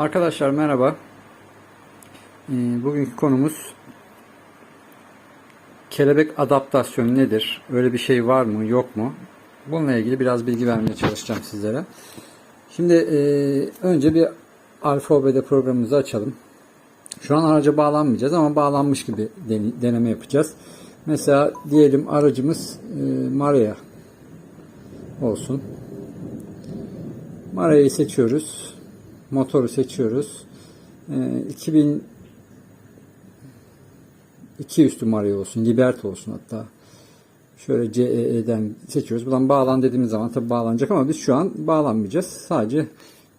Arkadaşlar merhaba. Ee, Bugünkü konumuz kelebek adaptasyonu nedir? Öyle bir şey var mı, yok mu? Bununla ilgili biraz bilgi vermeye çalışacağım sizlere. Şimdi e, önce bir alfabede programımızı açalım. Şu an araca bağlanmayacağız ama bağlanmış gibi den- deneme yapacağız. Mesela diyelim aracımız e, Maria olsun. Maria'yı seçiyoruz. Motoru seçiyoruz. Ee, 2000 2 üstü Maria olsun. Liberty olsun hatta. Şöyle CE'den seçiyoruz. Buradan bağlan dediğimiz zaman tabi bağlanacak ama biz şu an bağlanmayacağız. Sadece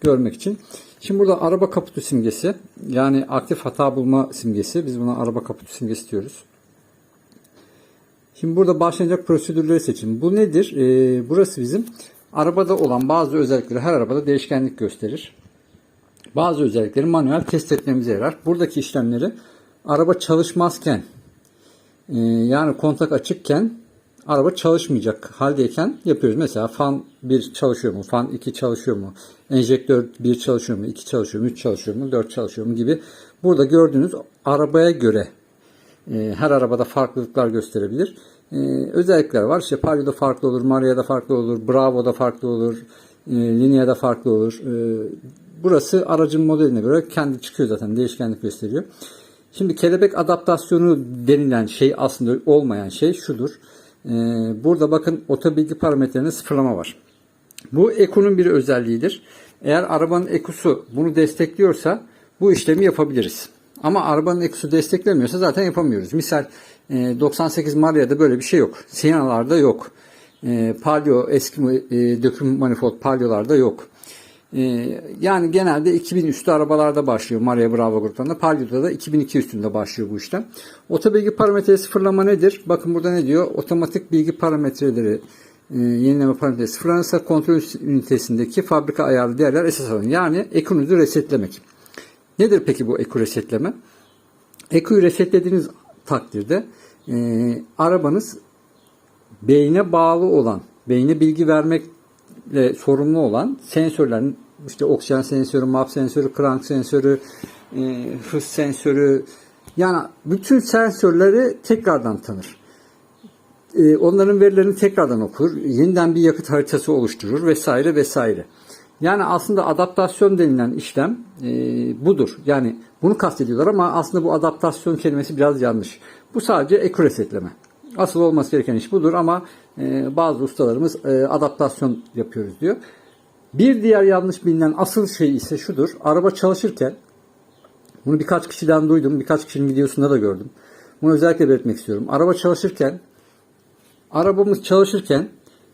görmek için. Şimdi burada araba kaputu simgesi. Yani aktif hata bulma simgesi. Biz buna araba kaputu simgesi diyoruz. Şimdi burada başlayacak prosedürleri seçin. Bu nedir? Ee, burası bizim arabada olan bazı özellikleri her arabada değişkenlik gösterir. Bazı özellikleri manuel test etmemize yarar. Buradaki işlemleri araba çalışmazken e, yani kontak açıkken araba çalışmayacak haldeyken yapıyoruz. Mesela fan 1 çalışıyor mu? Fan 2 çalışıyor mu? Enjektör 1 çalışıyor mu? 2 çalışıyor mu? 3 çalışıyor mu? 4 çalışıyor mu? Gibi. Burada gördüğünüz arabaya göre e, her arabada farklılıklar gösterebilir. E, özellikler var. İşte Palio'da farklı olur, Maria'da farklı olur, Bravo'da farklı olur, Linea'da farklı olur. Burası aracın modeline göre kendi çıkıyor zaten. Değişkenlik gösteriyor. Şimdi kelebek adaptasyonu denilen şey aslında olmayan şey şudur. E, burada bakın otobilgi parametrelerinde sıfırlama var. Bu Eko'nun bir özelliğidir. Eğer arabanın ekosu bunu destekliyorsa bu işlemi yapabiliriz. Ama arabanın ekosu desteklemiyorsa zaten yapamıyoruz. Misal e, 98 Maria'da böyle bir şey yok. Siena'larda yok. E, Palio eski e, döküm manifold Palio'larda yok. E, yani genelde 2000 üstü arabalarda başlıyor Maria Bravo gruplarında. Palio'da da 2002 üstünde başlıyor bu işlem. Otobilgi parametre sıfırlama nedir? Bakın burada ne diyor? Otomatik bilgi parametreleri e, yenileme parametresi sıfırlanırsa kontrol ünitesindeki fabrika ayarlı değerler esas alın. Yani ekonuzu resetlemek. Nedir peki bu eko resetleme? Ekoyu resetlediğiniz takdirde e, arabanız beyne bağlı olan, beyne bilgi vermekle sorumlu olan sensörlerin işte oksijen sensörü, map sensörü, crank sensörü, e, hız sensörü yani bütün sensörleri tekrardan tanır. E, onların verilerini tekrardan okur, yeniden bir yakıt haritası oluşturur vesaire vesaire. Yani aslında adaptasyon denilen işlem e, budur. Yani bunu kastediyorlar ama aslında bu adaptasyon kelimesi biraz yanlış. Bu sadece eko resetleme. Asıl olması gereken iş budur ama e, bazı ustalarımız e, adaptasyon yapıyoruz diyor. Bir diğer yanlış bilinen asıl şey ise şudur. Araba çalışırken bunu birkaç kişiden duydum. Birkaç kişinin videosunda da gördüm. Bunu özellikle belirtmek istiyorum. Araba çalışırken arabamız çalışırken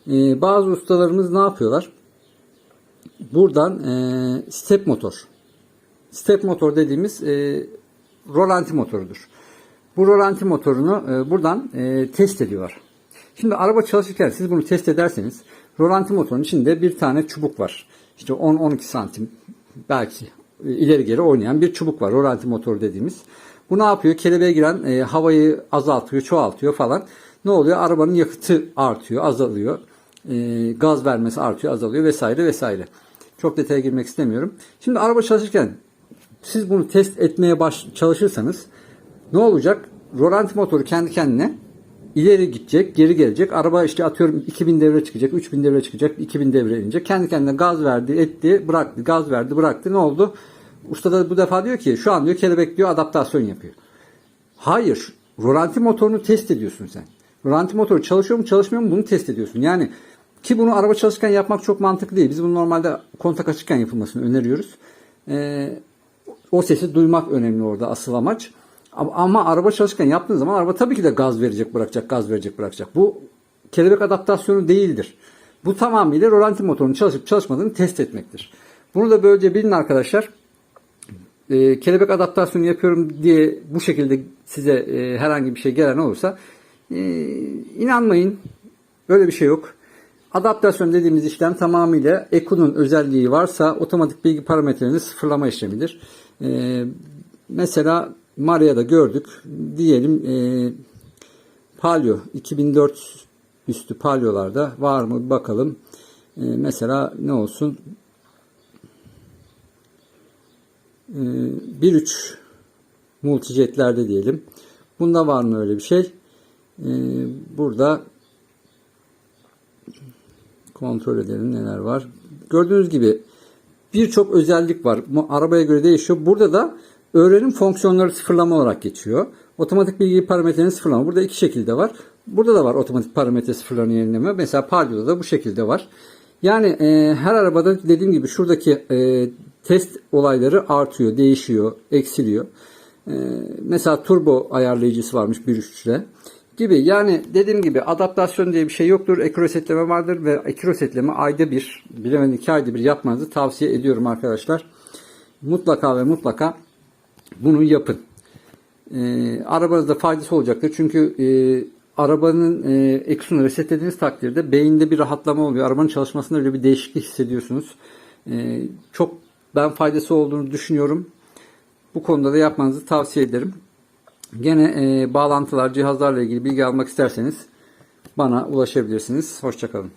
e, bazı ustalarımız ne yapıyorlar? Buradan e, step motor. Step motor dediğimiz e, rolanti motorudur. Bu rolanti motorunu e, buradan e, test ediyorlar. Şimdi araba çalışırken siz bunu test ederseniz rolanti motorun içinde bir tane çubuk var. İşte 10-12 santim belki e, ileri geri oynayan bir çubuk var. Rolanti motoru dediğimiz. Bu ne yapıyor? Kelebeğe giren havayı azaltıyor, çoğaltıyor falan. Ne oluyor? Arabanın yakıtı artıyor, azalıyor. Gaz vermesi artıyor, azalıyor vesaire vesaire. Çok detaya girmek istemiyorum. Şimdi araba çalışırken siz bunu test etmeye baş çalışırsanız ne olacak? Rolanti motoru kendi kendine ileri gidecek, geri gelecek. Araba işte atıyorum 2000 devre çıkacak, 3000 devre çıkacak, 2000 devre inecek. Kendi kendine gaz verdi, etti, bıraktı, gaz verdi, bıraktı. Ne oldu? Usta da bu defa diyor ki şu an diyor kelebek diyor adaptasyon yapıyor. Hayır. Rolanti motorunu test ediyorsun sen. Rolanti motoru çalışıyor mu çalışmıyor mu bunu test ediyorsun. Yani ki bunu araba çalışırken yapmak çok mantıklı değil. Biz bunu normalde kontak açıkken yapılmasını öneriyoruz. Ee, o sesi duymak önemli orada asıl amaç. Ama, araba çalışırken yaptığın zaman araba tabii ki de gaz verecek bırakacak, gaz verecek bırakacak. Bu kelebek adaptasyonu değildir. Bu tamamıyla rolanti motorunun çalışıp çalışmadığını test etmektir. Bunu da böylece bilin arkadaşlar. Ee, kelebek adaptasyonu yapıyorum diye bu şekilde size e, herhangi bir şey gelen olursa e, inanmayın. Böyle bir şey yok. Adaptasyon dediğimiz işlem tamamıyla Eko'nun özelliği varsa otomatik bilgi parametrelerini sıfırlama işlemidir. Ee, mesela Maria'da gördük. Diyelim e, Palio 2004 üstü Palio'larda var mı bakalım. E, mesela ne olsun? Ee, 1.3 multijetlerde diyelim. Bunda var mı öyle bir şey? Ee, burada kontrol edelim neler var. Gördüğünüz gibi birçok özellik var. Arabaya göre değişiyor. Burada da öğrenim fonksiyonları sıfırlama olarak geçiyor. Otomatik bilgi parametrenin sıfırlama. Burada iki şekilde var. Burada da var otomatik parametre sıfırlarını yenileme. Mesela Pardio'da da bu şekilde var. Yani e, her arabada dediğim gibi şuradaki e, test olayları artıyor, değişiyor, eksiliyor. E, mesela turbo ayarlayıcısı varmış 1.3'te gibi. Yani dediğim gibi adaptasyon diye bir şey yoktur. Ekrosetleme vardır ve ekrosetleme ayda bir, bilemedin iki ayda bir yapmanızı tavsiye ediyorum arkadaşlar. Mutlaka ve mutlaka bunu yapın. E, arabanızda faydası olacaktır. Çünkü e, arabanın e, ECU'sunu resetlediğiniz takdirde beyinde bir rahatlama oluyor. Arabanın çalışmasında öyle bir değişiklik hissediyorsunuz. E, çok ben faydası olduğunu düşünüyorum. Bu konuda da yapmanızı tavsiye ederim. Gene e, bağlantılar, cihazlarla ilgili bilgi almak isterseniz bana ulaşabilirsiniz. Hoşçakalın.